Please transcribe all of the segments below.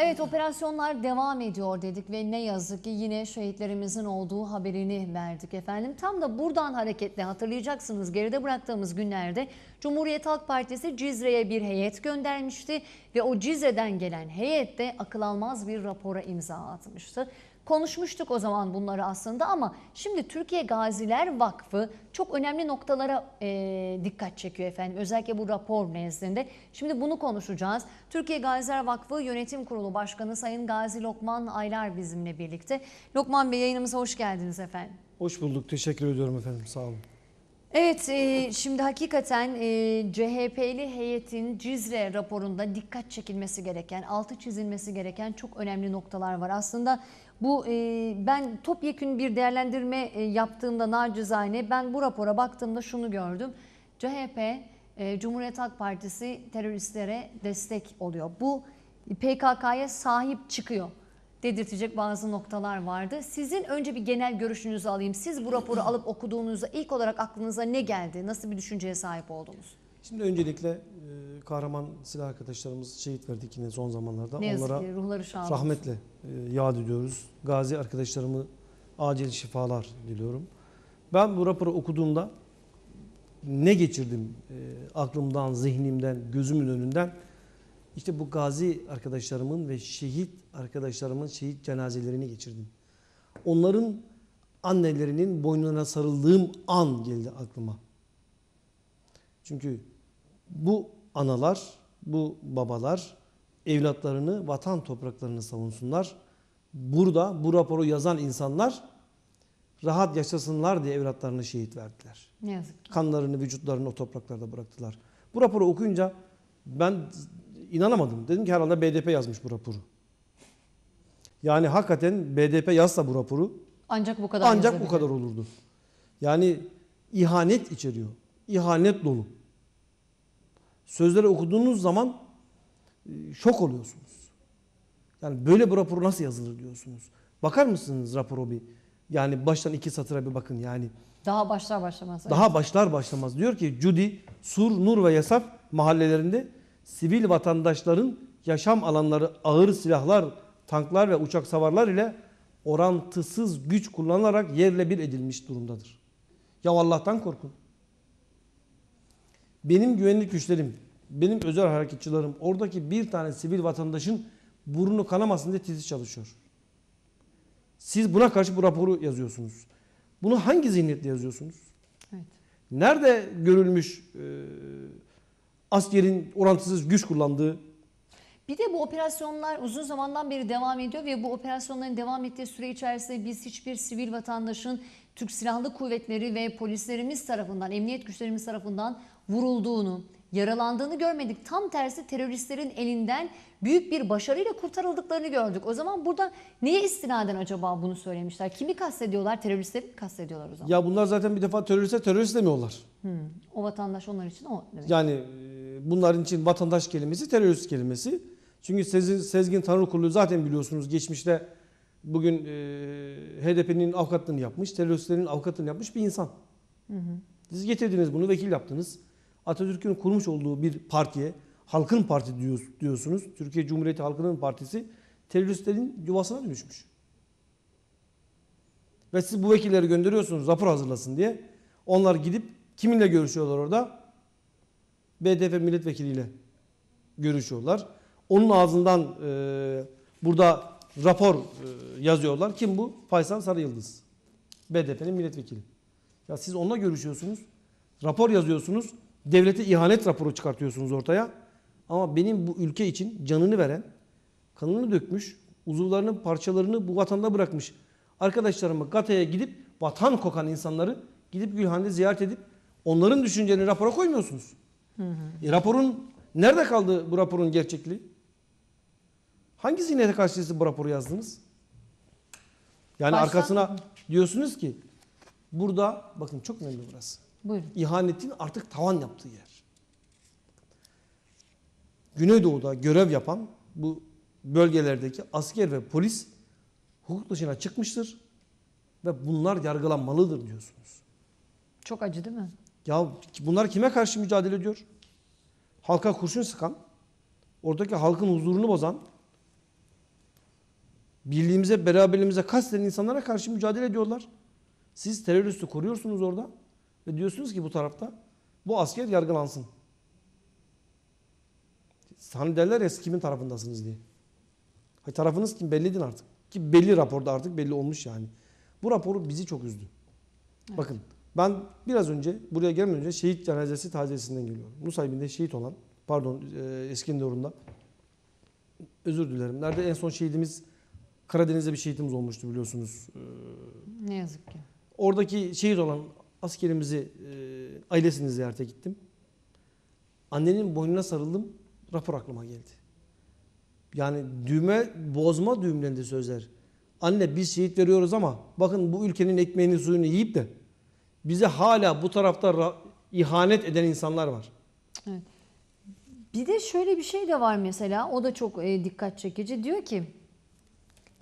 Evet operasyonlar devam ediyor dedik ve ne yazık ki yine şehitlerimizin olduğu haberini verdik efendim. Tam da buradan hareketle hatırlayacaksınız geride bıraktığımız günlerde Cumhuriyet Halk Partisi Cizre'ye bir heyet göndermişti ve o Cizre'den gelen heyet de akıl almaz bir rapora imza atmıştı. Konuşmuştuk o zaman bunları aslında ama şimdi Türkiye Gaziler Vakfı çok önemli noktalara e, dikkat çekiyor efendim. Özellikle bu rapor nezdinde. Şimdi bunu konuşacağız. Türkiye Gaziler Vakfı Yönetim Kurulu Başkanı Sayın Gazi Lokman Aylar bizimle birlikte. Lokman Bey yayınımıza hoş geldiniz efendim. Hoş bulduk. Teşekkür ediyorum efendim. Sağ olun. Evet, e, şimdi hakikaten e, CHP'li heyetin Cizre raporunda dikkat çekilmesi gereken, altı çizilmesi gereken çok önemli noktalar var. Aslında bu e, ben topyekün bir değerlendirme e, yaptığımda nacizane ben bu rapora baktığımda şunu gördüm. CHP, e, Cumhuriyet Halk Partisi teröristlere destek oluyor. Bu PKK'ya sahip çıkıyor dedirtecek bazı noktalar vardı. Sizin önce bir genel görüşünüzü alayım. Siz bu raporu alıp okuduğunuzda ilk olarak aklınıza ne geldi? Nasıl bir düşünceye sahip oldunuz? Şimdi öncelikle e, kahraman silah arkadaşlarımız şehit verdik yine son zamanlarda. Ne yazık Onlara ki ruhları şad rahmetle e, yad ediyoruz. Gazi arkadaşlarımı acil şifalar diliyorum. Ben bu raporu okuduğumda ne geçirdim e, aklımdan, zihnimden, gözümün önünden? İşte bu gazi arkadaşlarımın ve şehit arkadaşlarımın şehit cenazelerini geçirdim. Onların annelerinin boynuna sarıldığım an geldi aklıma. Çünkü bu analar, bu babalar evlatlarını, vatan topraklarını savunsunlar. Burada bu raporu yazan insanlar rahat yaşasınlar diye evlatlarını şehit verdiler. Ne yazık ki. Kanlarını, vücutlarını o topraklarda bıraktılar. Bu raporu okuyunca ben inanamadım. Dedim ki herhalde BDP yazmış bu raporu. Yani hakikaten BDP yazsa bu raporu Ancak bu kadar ancak bu kadar olurdu. Yani ihanet içeriyor. İhanet dolu. Sözleri okuduğunuz zaman e, şok oluyorsunuz. Yani böyle bir rapor nasıl yazılır diyorsunuz. Bakar mısınız raporo bir? Yani baştan iki satıra bir bakın yani. Daha başlar başlamaz. evet. Daha başlar başlamaz diyor ki Cudi, Sur, Nur ve Yasaf mahallelerinde sivil vatandaşların yaşam alanları ağır silahlar, tanklar ve uçak savarlar ile orantısız güç kullanılarak yerle bir edilmiş durumdadır. Ya Allah'tan korkun. Benim güvenlik güçlerim, benim özel hareketçilerim oradaki bir tane sivil vatandaşın burnu kanamasın diye titiz çalışıyor. Siz buna karşı bu raporu yazıyorsunuz. Bunu hangi zihniyetle yazıyorsunuz? Evet. Nerede görülmüş e, askerin orantısız güç kullandığı? Bir de bu operasyonlar uzun zamandan beri devam ediyor ve bu operasyonların devam ettiği süre içerisinde biz hiçbir sivil vatandaşın Türk Silahlı Kuvvetleri ve polislerimiz tarafından, emniyet güçlerimiz tarafından vurulduğunu, yaralandığını görmedik. Tam tersi teröristlerin elinden büyük bir başarıyla kurtarıldıklarını gördük. O zaman burada neye istinaden acaba bunu söylemişler? Kimi kastediyorlar? Teröristleri mi kastediyorlar o zaman? Ya bunlar zaten bir defa teröriste terörist demiyorlar. Hmm, O vatandaş onlar için o demek. Yani e, bunların için vatandaş kelimesi terörist kelimesi. Çünkü Sezgin, Sezgin Tanrıkulu zaten biliyorsunuz geçmişte bugün e, HDP'nin avukatlığını yapmış, teröristlerin avukatlığını yapmış bir insan. Siz getirdiniz bunu, vekil yaptınız. Atatürk'ün kurmuş olduğu bir partiye, halkın parti diyor- diyorsunuz. Türkiye Cumhuriyeti Halkının Partisi teröristlerin yuvasına dönüşmüş. Ve siz bu vekilleri gönderiyorsunuz rapor hazırlasın diye. Onlar gidip kiminle görüşüyorlar orada? BDP milletvekiliyle görüşüyorlar. Onun ağzından e, burada rapor e, yazıyorlar. Kim bu? Faysal Sarıyıldız. BDP'nin milletvekili. Ya siz onunla görüşüyorsunuz. Rapor yazıyorsunuz. Devlete ihanet raporu çıkartıyorsunuz ortaya. Ama benim bu ülke için canını veren, kanını dökmüş, uzuvlarını, parçalarını bu vatanda bırakmış arkadaşlarımı Gata'ya gidip vatan kokan insanları gidip Gülhane'de ziyaret edip onların düşüncelerini rapora koymuyorsunuz. E, raporun nerede kaldı bu raporun gerçekliği? Hangi zihniyete karşı siz bu raporu yazdınız? Yani Baştan- arkasına diyorsunuz ki burada bakın çok önemli burası. Buyurun. İhanetin artık tavan yaptığı yer. Güneydoğu'da görev yapan bu bölgelerdeki asker ve polis hukuk dışına çıkmıştır ve bunlar yargılanmalıdır diyorsunuz. Çok acı değil mi? Ya bunlar kime karşı mücadele ediyor? Halka kurşun sıkan, oradaki halkın huzurunu bozan, birliğimize, beraberliğimize kasteden insanlara karşı mücadele ediyorlar. Siz teröristi koruyorsunuz orada ve diyorsunuz ki bu tarafta bu asker yargılansın. Hani derler ya siz kimin tarafındasınız diye. Hayır, tarafınız kim belli değil artık. Ki belli raporda artık belli olmuş yani. Bu raporu bizi çok üzdü. Bakın ben biraz önce buraya gelmeden önce şehit cenazesi taziyesinden geliyorum. Nusaybin'de şehit olan pardon e, Eskenderun'da özür dilerim. Nerede en son şehidimiz Karadeniz'de bir şehitimiz olmuştu biliyorsunuz. Ee, Ne yazık ki. Oradaki şehit olan askerimizi e, ailesini ziyarete gittim. Annenin boynuna sarıldım. Rapor aklıma geldi. Yani düğme bozma düğümlendi sözler. Anne biz şehit veriyoruz ama bakın bu ülkenin ekmeğini suyunu yiyip de bize hala bu tarafta ra- ihanet eden insanlar var. Bir de şöyle bir şey de var mesela o da çok e, dikkat çekici. Diyor ki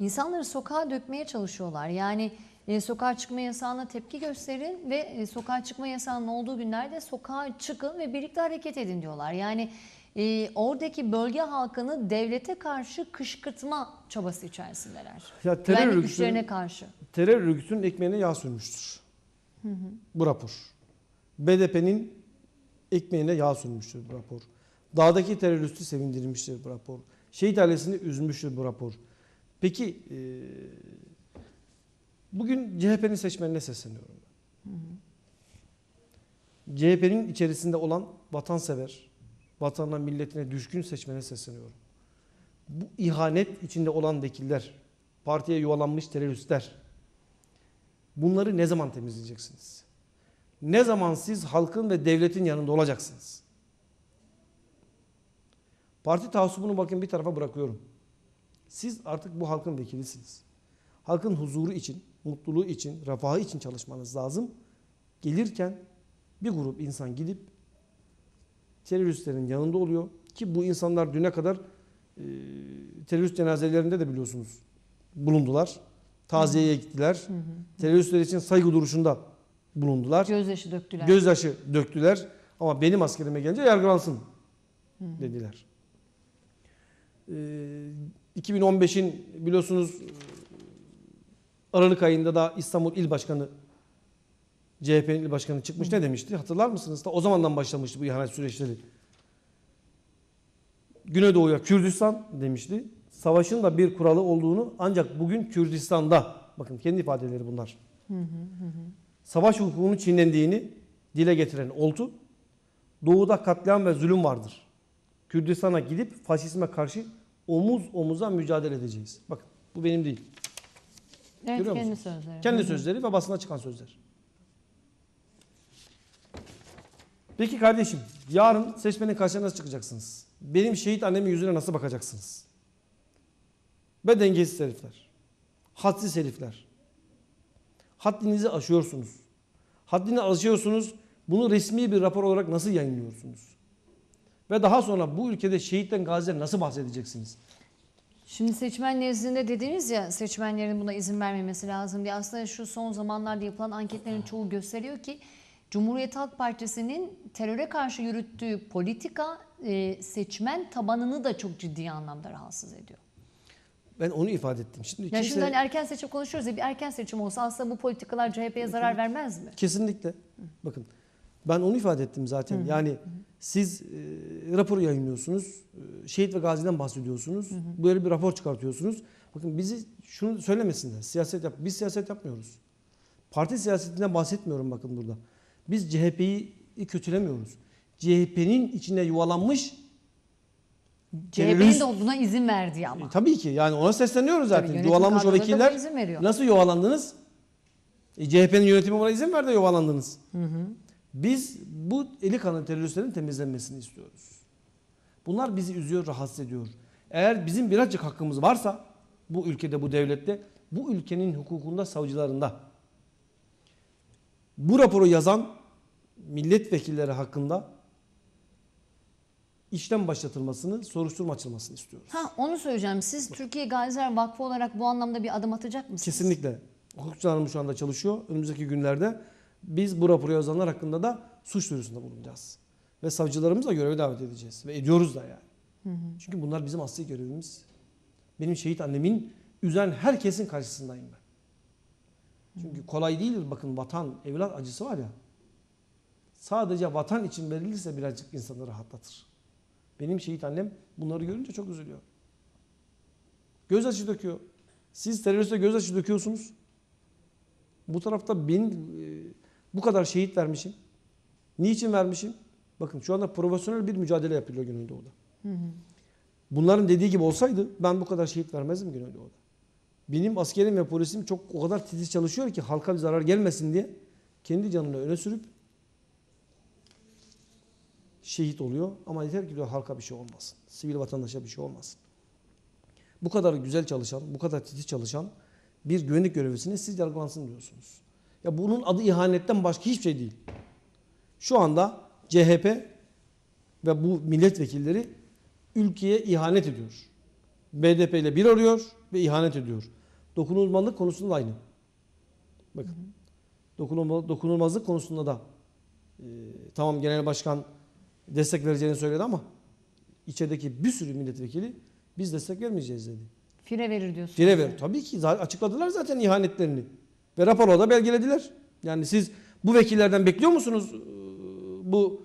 insanları sokağa dökmeye çalışıyorlar. Yani e, sokağa çıkma yasağına tepki gösterin ve e, sokağa çıkma yasağının olduğu günlerde sokağa çıkın ve birlikte hareket edin diyorlar. Yani e, oradaki bölge halkını devlete karşı kışkırtma çabası içerisindeler. Ya terör Güvenlik güçlerine karşı. terör örgütünün ekmeğine yağ sürmüştür. Bu rapor. BDP'nin ekmeğine yağ sürmüştür bu rapor. Dağdaki teröristi sevindirmiştir bu rapor. Şehit ailesini üzmüştür bu rapor. Peki e, bugün CHP'nin seçmenine sesleniyorum. CHP'nin içerisinde olan vatansever, vatanına milletine düşkün seçmene sesleniyorum. Bu ihanet içinde olan vekiller, partiye yuvalanmış teröristler, Bunları ne zaman temizleyeceksiniz? Ne zaman siz halkın ve devletin yanında olacaksınız? Parti taassubunu bakın bir tarafa bırakıyorum. Siz artık bu halkın vekilisiniz. Halkın huzuru için, mutluluğu için, refahı için çalışmanız lazım. Gelirken bir grup insan gidip teröristlerin yanında oluyor ki bu insanlar düne kadar e, terörist cenazelerinde de biliyorsunuz bulundular. Taziyeye gittiler. Teröristler için saygı duruşunda bulundular. Gözyaşı döktüler. Gözyaşı döktüler ama benim askerime gelince yargılansın dediler. Ee, 2015'in biliyorsunuz Aralık ayında da İstanbul İl Başkanı CHP'nin il başkanı çıkmış ne demişti? Hatırlar mısınız? Da o zamandan başlamıştı bu ihanet süreçleri. Güneydoğu'ya Kürdistan demişti. Savaşın da bir kuralı olduğunu ancak bugün Kürdistan'da bakın kendi ifadeleri bunlar. Savaş hukukunun çiğnendiğini dile getiren oldu. Doğuda katliam ve zulüm vardır. Kürdistan'a gidip faşizme karşı omuz omuza mücadele edeceğiz. Bakın bu benim değil. evet, Görüyor kendi musun? sözleri. Kendi sözleri ve basına çıkan sözler. Peki kardeşim, yarın seçmenin karşısına nasıl çıkacaksınız? Benim şehit annemin yüzüne nasıl bakacaksınız? Ve dengesiz herifler. Hadsiz herifler. Haddinizi aşıyorsunuz. Haddini aşıyorsunuz. Bunu resmi bir rapor olarak nasıl yayınlıyorsunuz? Ve daha sonra bu ülkede şehitten gaziden nasıl bahsedeceksiniz? Şimdi seçmen nezdinde dediniz ya seçmenlerin buna izin vermemesi lazım diye. Aslında şu son zamanlarda yapılan anketlerin çoğu gösteriyor ki Cumhuriyet Halk Partisi'nin teröre karşı yürüttüğü politika e, seçmen tabanını da çok ciddi anlamda rahatsız ediyor. Ben onu ifade ettim. Şimdi Ya kimse- şimdi hani erken seçim konuşuyoruz ya bir erken seçim olsa aslında bu politikalar CHP'ye zarar vermez mi? Kesinlikle. Bakın ben onu ifade ettim zaten. Yani siz e, raporu yayınlıyorsunuz. e, şehit ve gaziden bahsediyorsunuz. Böyle bir rapor çıkartıyorsunuz. Bakın bizi şunu söylemesinler. Siyaset yap. Biz siyaset yapmıyoruz. Parti siyasetinden bahsetmiyorum bakın burada. Biz CHP'yi kötülemiyoruz. CHP'nin içine yuvalanmış CHP'nin de buna izin verdiği ama. E, tabii ki yani ona sesleniyoruz Tabii, zaten. yönetim Yuvalanmış o vekiller nasıl yuvalandınız? E, CHP'nin yönetimi buna izin verdi yuvalandınız. Biz bu eli kanı teröristlerin temizlenmesini istiyoruz. Bunlar bizi üzüyor, rahatsız ediyor. Eğer bizim birazcık hakkımız varsa bu ülkede, bu devlette, bu ülkenin hukukunda, savcılarında bu raporu yazan milletvekilleri hakkında işlem başlatılmasını, soruşturma açılmasını istiyoruz. Ha onu söyleyeceğim. Siz Türkiye Gaziler Vakfı olarak bu anlamda bir adım atacak mısınız? Kesinlikle. Hukukçularımız şu anda çalışıyor. Önümüzdeki günlerde biz bu raporu yazanlar hakkında da suç duyurusunda bulunacağız. Ve savcılarımızla göreve davet edeceğiz. Ve ediyoruz da yani. Çünkü bunlar bizim asli görevimiz. Benim şehit annemin üzen herkesin karşısındayım ben. Çünkü kolay değildir. Bakın vatan, evlat acısı var ya. Sadece vatan için verilirse birazcık insanı rahatlatır. Benim şehit annem bunları görünce çok üzülüyor. Gözyaşı döküyor. Siz teröriste gözyaşı döküyorsunuz. Bu tarafta ben e, bu kadar şehit vermişim. Niçin vermişim? Bakın şu anda profesyonel bir mücadele yapılıyor Güneydoğu'da. Bunların dediği gibi olsaydı ben bu kadar şehit vermezdim Güneydoğu'da. Benim askerim ve polisim çok o kadar titiz çalışıyor ki halka bir zarar gelmesin diye kendi canını öne sürüp şehit oluyor. Ama yeter ki diyor halka bir şey olmasın. Sivil vatandaşa bir şey olmasın. Bu kadar güzel çalışan, bu kadar titiz çalışan bir güvenlik görevlisine siz yargılansın diyorsunuz. Ya bunun adı ihanetten başka hiçbir şey değil. Şu anda CHP ve bu milletvekilleri ülkeye ihanet ediyor. BDP ile bir arıyor ve ihanet ediyor. Dokunulmazlık konusunda da aynı. Bakın. Dokunulma, dokunulmazlık konusunda da e, tamam genel başkan destek vereceğini söyledi ama içerideki bir sürü milletvekili biz destek vermeyeceğiz dedi. Fire verir diyorsunuz. Fire ver. Tabii ki açıkladılar zaten ihanetlerini. Ve raporla da belgelediler. Yani siz bu vekillerden bekliyor musunuz bu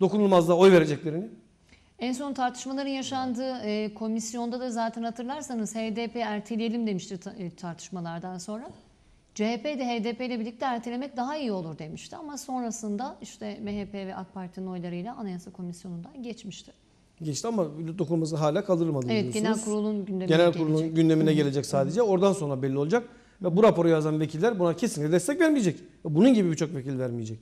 dokunulmazlığa oy vereceklerini? En son tartışmaların yaşandığı e, komisyonda da zaten hatırlarsanız HDP erteleyelim demişti ta- e, tartışmalardan sonra. CHP de HDP ile birlikte ertelemek daha iyi olur demişti ama sonrasında işte MHP ve AK Parti'nin oylarıyla Anayasa Komisyonu'ndan geçmişti. Geçti ama dokunulmazlığı hala kaldırılmadı Evet genel diyorsunuz. kurulun gündemine Genel gelecek. kurulun gündemine gelecek sadece. Oradan sonra belli olacak. Ve bu raporu yazan vekiller buna kesinlikle destek vermeyecek. Ve Bunun gibi birçok vekil vermeyecek.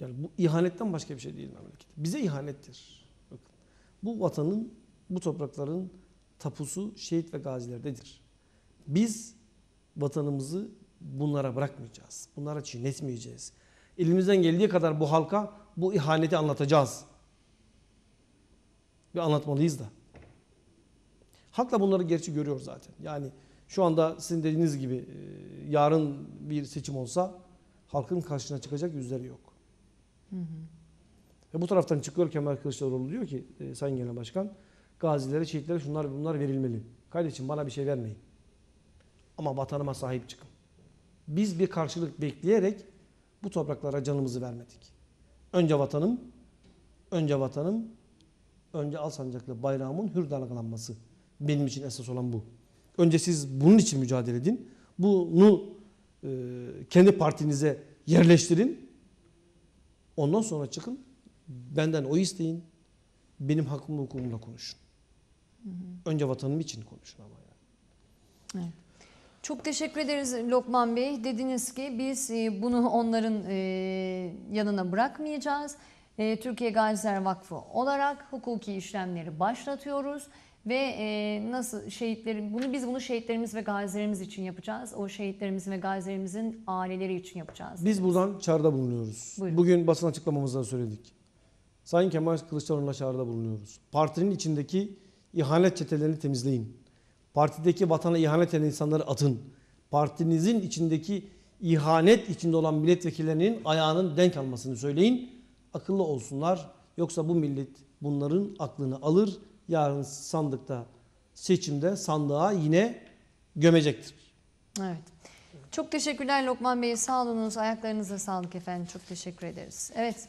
Yani bu ihanetten başka bir şey değil memleket. Bize ihanettir. Bakın. Bu vatanın, bu toprakların tapusu şehit ve gazilerdedir. Biz vatanımızı bunlara bırakmayacağız. Bunlara çiğnetmeyeceğiz. Elimizden geldiği kadar bu halka bu ihaneti anlatacağız. Ve anlatmalıyız da. Halk da bunları gerçi görüyor zaten. Yani şu anda sizin dediğiniz gibi e, yarın bir seçim olsa halkın karşısına çıkacak yüzleri yok. Ve bu taraftan çıkıyor Kemal Kılıçdaroğlu diyor ki e, Sayın Genel Başkan gazilere, şehitlere şunlar bunlar verilmeli. Kardeşim bana bir şey vermeyin. Ama vatanıma sahip çıkın. Biz bir karşılık bekleyerek bu topraklara canımızı vermedik. Önce vatanım, önce vatanım, önce al sancaklı bayrağımın hür dalgalanması. Benim için esas olan bu. Önce siz bunun için mücadele edin. Bunu e, kendi partinize yerleştirin. Ondan sonra çıkın. Benden oy isteyin. Benim hakkımı hukukumla konuşun. Önce vatanım için konuşun ama yani. Çok teşekkür ederiz Lokman Bey. Dediniz ki biz e, bunu onların e, yanına bırakmayacağız. E, Türkiye Gaziler Vakfı olarak hukuki işlemleri başlatıyoruz ve e, nasıl şehitlerin bunu biz bunu şehitlerimiz ve gazilerimiz için yapacağız. O şehitlerimizin ve gazilerimizin aileleri için yapacağız. Biz buradan çağrıda bulunuyoruz. Buyurun. Bugün basın açıklamamızda söyledik. Sayın Kemal Kılıçdaroğlu'na çağrıda bulunuyoruz. Partinin içindeki ihanet çetelerini temizleyin. Partideki vatana ihanet eden insanları atın. Partinizin içindeki ihanet içinde olan milletvekillerinin ayağının denk almasını söyleyin. Akıllı olsunlar. Yoksa bu millet bunların aklını alır. Yarın sandıkta seçimde sandığa yine gömecektir. Evet. Çok teşekkürler Lokman Bey. Sağ olunuz. Ayaklarınıza sağlık efendim. Çok teşekkür ederiz. Evet.